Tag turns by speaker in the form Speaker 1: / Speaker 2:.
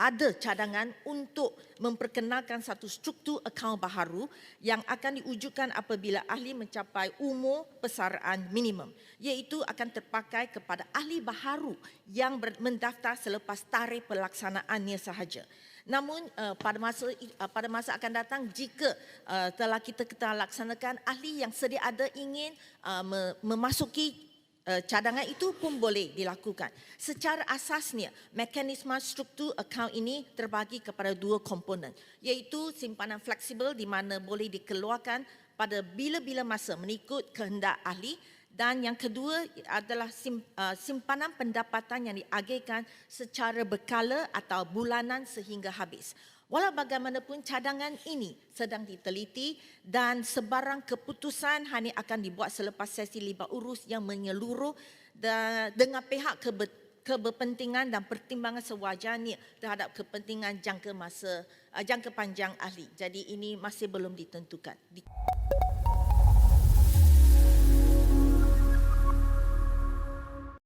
Speaker 1: ada cadangan untuk memperkenalkan satu struktur akaun baharu yang akan diwujudkan apabila ahli mencapai umur persaraan minimum iaitu akan terpakai kepada ahli baharu yang mendaftar selepas tarikh pelaksanaannya sahaja. Namun uh, pada masa uh, pada masa akan datang jika uh, telah kita kita laksanakan ahli yang sedia ada ingin me- memasuki cadangan itu pun boleh dilakukan. Secara asasnya, mekanisme struktur akaun ini terbagi kepada dua komponen, iaitu simpanan fleksibel di mana boleh dikeluarkan pada bila-bila masa mengikut kehendak ahli dan yang kedua adalah uh, simpanan pendapatan yang diagihkan secara berkala atau bulanan sehingga habis. Walau bagaimanapun cadangan ini sedang diteliti dan sebarang keputusan hanya akan dibuat selepas sesi libat urus yang menyeluruh dengan pihak kebe- keberpentingan dan pertimbangan sewajarnya terhadap kepentingan jangka masa uh, jangka panjang ahli. Jadi ini masih belum ditentukan. Di-